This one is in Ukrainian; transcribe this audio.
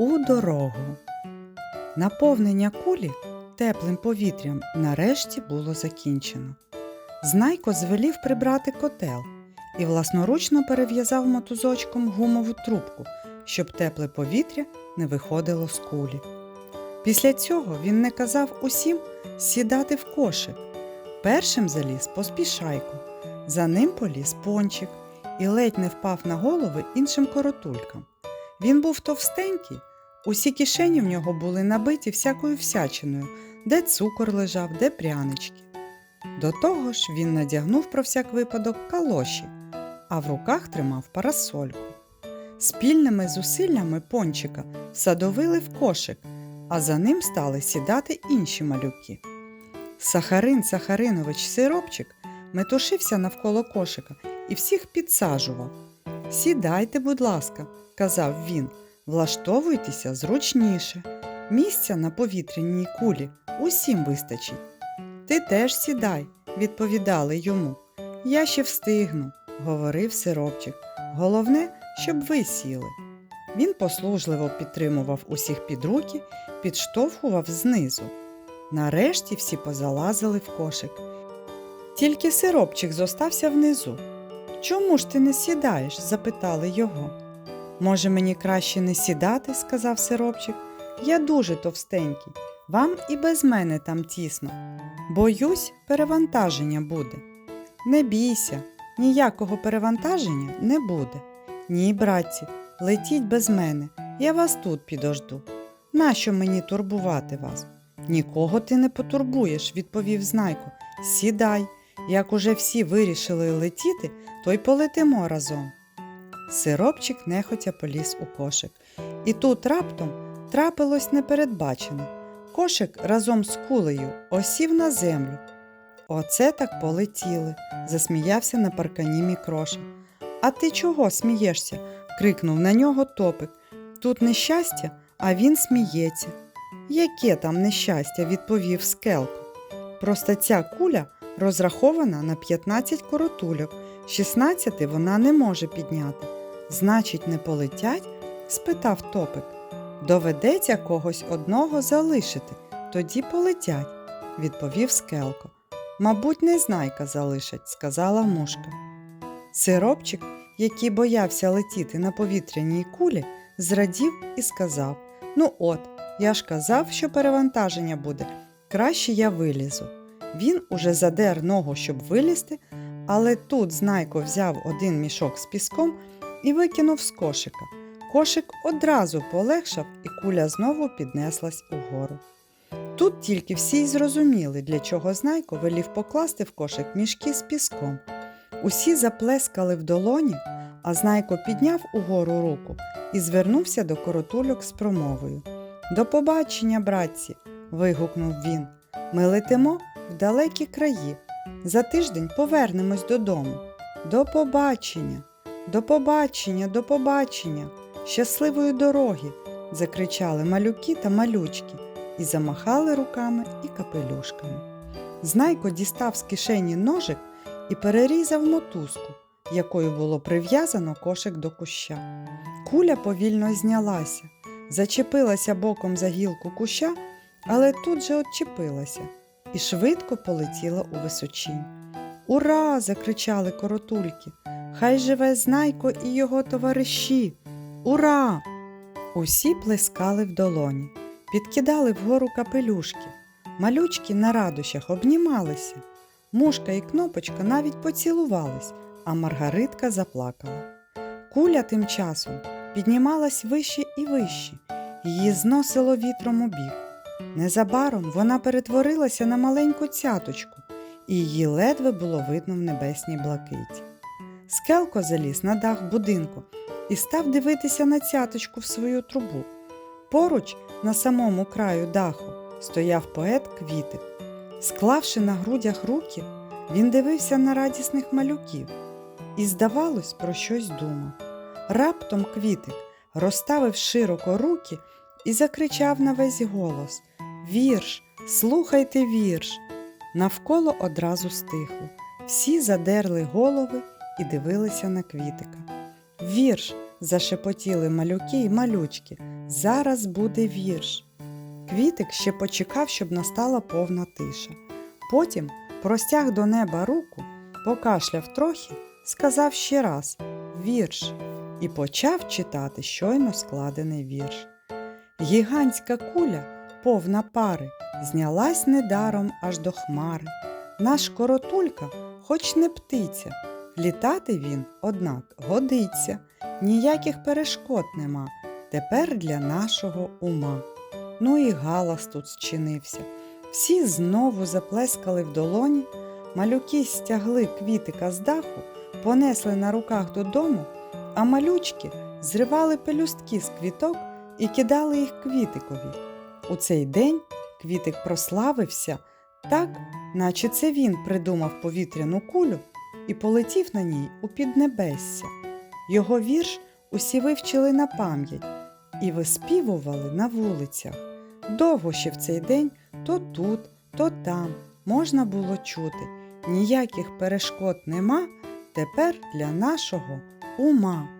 У дорогу. Наповнення кулі теплим повітрям нарешті було закінчено. Знайко звелів прибрати котел і власноручно перев'язав мотузочком гумову трубку, щоб тепле повітря не виходило з кулі. Після цього він не казав усім сідати в кошик. Першим заліз поспішайку, за ним поліз пончик і ледь не впав на голови іншим коротулькам. Він був товстенький, усі кишені в нього були набиті всякою всячиною, де цукор лежав, де прянички. До того ж він надягнув про всяк випадок калоші, а в руках тримав парасольку. Спільними зусиллями пончика садовили в кошик, а за ним стали сідати інші малюки. Сахарин Сахаринович Сиропчик метушився навколо кошика і всіх підсаджував. Сідайте, будь ласка, казав він, влаштовуйтеся зручніше. Місця на повітряній кулі усім вистачить. Ти теж сідай, відповідали йому. Я ще встигну, говорив сиропчик. Головне, щоб ви сіли. Він послужливо підтримував усіх під руки, підштовхував знизу. Нарешті всі позалазили в кошик. Тільки сиропчик зостався внизу. Чому ж ти не сідаєш? запитали його. Може, мені краще не сідати, сказав сиропчик. Я дуже товстенький, вам і без мене там тісно. Боюсь, перевантаження буде. Не бійся, ніякого перевантаження не буде. Ні, братці, летіть без мене, я вас тут підожду. Нащо мені турбувати вас? Нікого ти не потурбуєш, відповів Знайко. Сідай, як уже всі вирішили летіти, то й полетимо разом. Сиропчик нехотя поліз у кошик. І тут раптом трапилось непередбачене. Кошик разом з кулею осів на землю. Оце так полетіли, засміявся на паркані мікроша. А ти чого смієшся? крикнув на нього топик. Тут нещастя, а він сміється. Яке там нещастя, відповів скелко. Просто ця куля розрахована на 15 коротульок, 16 вона не може підняти. Значить, не полетять? спитав топик. Доведеться когось одного залишити, тоді полетять, відповів скелко. Мабуть, незнайка залишать, сказала мушка. Сиропчик, який боявся летіти на повітряній кулі, зрадів і сказав: Ну от, я ж казав, що перевантаження буде, краще я вилізу. Він уже задер ногу, щоб вилізти, але тут знайко взяв один мішок з піском і викинув з кошика. Кошик одразу полегшав, і куля знову піднеслась угору. Тут тільки всі й зрозуміли, для чого знайко велів покласти в кошик мішки з піском. Усі заплескали в долоні, а знайко підняв угору руку і звернувся до коротульок з промовою. До побачення, братці. вигукнув він. Ми летимо в далекі краї. За тиждень повернемось додому. До побачення, до побачення, до побачення. Щасливої дороги. закричали малюки та малючки і замахали руками і капелюшками. Знайко дістав з кишені ножик і перерізав мотузку, якою було прив'язано кошик до куща. Куля повільно знялася, зачепилася боком за гілку куща, але тут же отчепилася і швидко полетіла у височінь. Ура! закричали коротульки. Хай живе знайко і його товариші. Ура! Усі плескали в долоні, підкидали вгору капелюшки. Малючки на радощах обнімалися. Мушка і кнопочка навіть поцілувались, а Маргаритка заплакала. Куля тим часом піднімалась вище і вище, її зносило вітром у бік. Незабаром вона перетворилася на маленьку цяточку, і її ледве було видно в небесній блакиті. Скелко заліз на дах будинку і став дивитися на цяточку в свою трубу. Поруч, на самому краю даху, стояв поет квітик. Склавши на грудях руки, він дивився на радісних малюків і, здавалось, про щось думав. Раптом квітик розставив широко руки і закричав на весь голос Вірш, слухайте вірш. Навколо одразу стихло. Всі задерли голови і дивилися на квітика. Вірш, зашепотіли малюки й малючки. Зараз буде вірш. Квітик ще почекав, щоб настала повна тиша. Потім простяг до неба руку, покашляв трохи, сказав ще раз вірш і почав читати щойно складений вірш. Гігантська куля, повна пари, знялась недаром аж до хмари. Наш коротулька, хоч не птиця, літати він, однак, годиться, ніяких перешкод нема тепер для нашого ума. Ну і галас тут зчинився. Всі знову заплескали в долоні, малюки стягли квітика з даху, понесли на руках додому, а малючки зривали пелюстки з квіток і кидали їх квітикові. У цей день квітик прославився так, наче це він придумав повітряну кулю і полетів на ній у піднебесся. Його вірш усі вивчили на пам'ять і виспівували на вулицях. Довго ще в цей день то тут, то там можна було чути. Ніяких перешкод нема тепер для нашого ума.